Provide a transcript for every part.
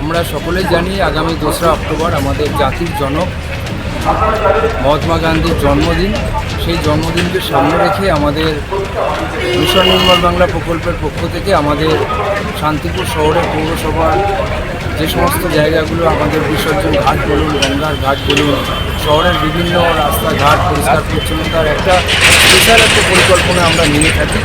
আমরা সকলেই জানি আগামী দোসরা অক্টোবর আমাদের জাতির জনক মহাত্মা গান্ধীর জন্মদিন। সেই জন্মদিনকে সামনে রেখে আমাদের মিশন নির্মল বাংলা প্রকল্পের পক্ষ থেকে আমাদের শান্তিপুর শহরের পৌরসভার যে সমস্ত জায়গাগুলো আমাদের বিসর্জন ঘাট বলুন, গঙ্গার ঘাট বলুন, শহরের বিভিন্ন রাস্তাঘাট, পরিষ্কার পরিচ্ছন্নতার একটা স্পেশাল একটা পরিকল্পনা আমরা নিয়ে থাকি।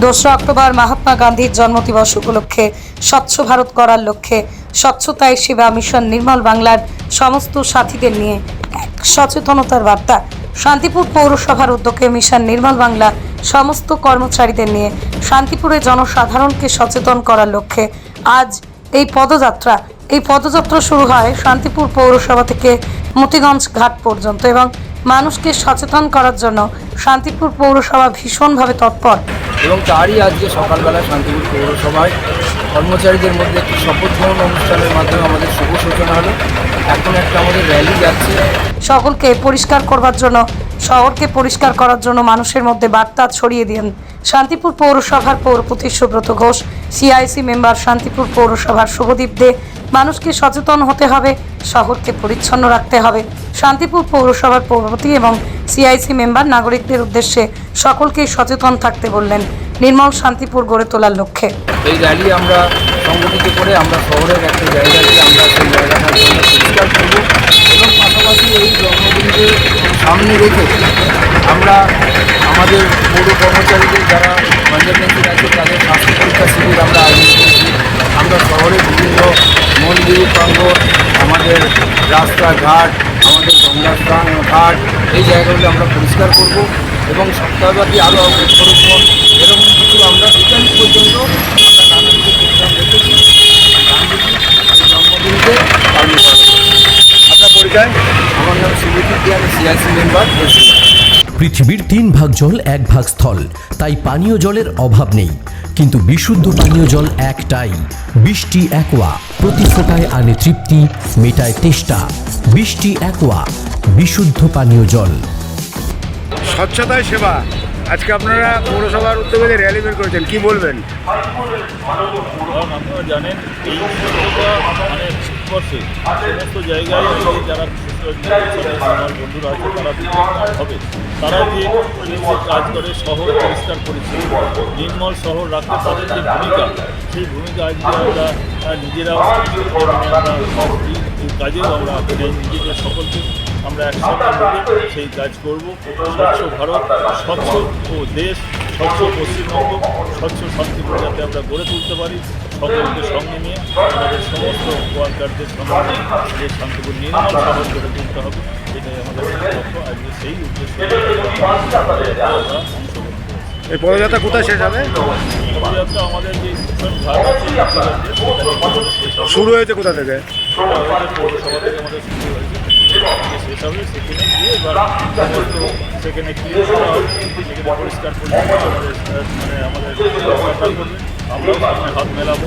দোসরা অক্টোবর মহাত্মা গান্ধীর জন্মদিবস উপলক্ষে স্বচ্ছ ভারত করার লক্ষ্যে স্বচ্ছতায় সেবা মিশন নির্মল বাংলার সমস্ত সাথীদের নিয়ে এক সচেতনতার বার্তা। শান্তিপুর পৌরসভার উদ্যোগে মিশন নির্মল বাংলা সমস্ত কর্মচারীদের নিয়ে শান্তিপুরে জনসাধারণকে সচেতন করার লক্ষ্যে আজ এই পদযাত্রা এই পদযাত্রা শুরু হয় শান্তিপুর পৌরসভা থেকে মতিগঞ্জ ঘাট পর্যন্ত এবং মানুষকে সচেতন করার জন্য শান্তিপুর পৌরসভা ভীষণভাবে তৎপর। এবং তারই আজকে সকালবেলা শান্তিপুর পৌরসভায় কর্মচারীদের মধ্যে একটি শপথ গ্রহণ অনুষ্ঠানের মাধ্যমে আমাদের শুভ সূচনা হলো। এখন একটা আমাদের র্যালি যাচ্ছে। সকলকে পরিষ্কার করবার জন্য শহরকে পরিষ্কার করার জন্য মানুষের মধ্যে বার্তা ছড়িয়ে দিন শান্তিপুর পৌরসভার পৌরপতি সুব্রত ঘোষ সিআইসি মেম্বার শান্তিপুর পৌরসভার শুভদীপ দে মানুষকে সচেতন হতে হবে, শহরকে পরিচ্ছন্ন রাখতে হবে। শান্তিপুর পৌরসভার পৌরপতি এবং সিআইসি মেম্বার নাগরিকদের উদ্দেশ্যে সকলকেই সচেতন থাকতে বললেন নির্মল শান্তিপুর গড়ে তোলার লক্ষ্যে। এই র্যালি আমরা সংগঠিত করে আমরা শহরের একটা জায়গাকে আমরা সেই জায়গাটার জন্য পরিষ্কার করব এবং পাশাপাশি এই জন্মদিনকে সামনে রেখে আমরা আমাদের পৌর কর্মচারীদের যারা কনজারভেন্সির আছে তাদের স্বাস্থ্য পরীক্ষা শিবির আমরা আয়োজন করছি আমরা শহরে বিভিন্ন মন্দির প্রাঙ্গণ আমাদের রাস্তাঘাট, আমাদের গঙ্গা স্থান ঘাট, এই জায়গাগুলো আমরা পরিষ্কার করব এবং সপ্তাহব্যাপী আরও বৃক্ষরোপণ এরকম কিছু আমরা বিকাল পর্যন্ত আমরা জন্মদিনকে পরিচয়? আমার নাম সুবিধি আমি সিআইসি মেম্বার পৃথিবীর তিন ভাগ জল এক ভাগ স্থল তাই পানীয় জলের অভাব নেই কিন্তু বিশুদ্ধ পানীয় জল একটাই বৃষ্টি একোয়া প্রতি ফোটায় আনে তৃপ্তি মেটায় তেষ্টা বৃষ্টি একোয়া বিশুদ্ধ পানীয় জল স্বচ্ছতায় সেবা আজকে আপনারা পৌরসভার উদ্যোগে যে র্যালি বের করেছেন কি বলবেন আপনারা জানেন এই মানে ভারতবর্ষে সমস্ত জায়গায় যারা আমার বন্ধুরা আছে, তারা হবে তারা যে কাজ করে, শহর পরিষ্কার করেছে নির্মল শহর রাখতে তাদের যে ভূমিকা, সেই ভূমিকা আজকে আমরা নিজেরাও আমরা এই কাজেও আমরা নিজেদের সকলকে আমরা মিলে সেই কাজ করব। স্বচ্ছ ভারত, স্বচ্ছ ও দেশ। স্বচ্ছ পশ্চিমবঙ্গ স্বচ্ছ শান্তিপুর যাতে আমরা গড়ে তুলতে পারি সকলকে সঙ্গে নিয়ে আমাদের সমস্ত ওয়ার্কারদের সঙ্গে যে শান্তিপুর নির্মল শহর গড়ে তুলতে হবে এটাই আমাদের লক্ষ্য আজকে সেই উদ্দেশ্যে আমরা অংশগ্রহণ এই পদযাত্রা কোথায় শেষ হবে? পদযাত্রা আমাদের যে ঘাট আছে। শুরু হয়েছে কোথা থেকে? পৌরসভা থেকে আমাদের শেষ হবে সেখানে গিয়ে এবার সেখানে গিয়ে সেখানে পরিষ্কার মানে আমাদের করবে। আমরাও হাত মেলাবো।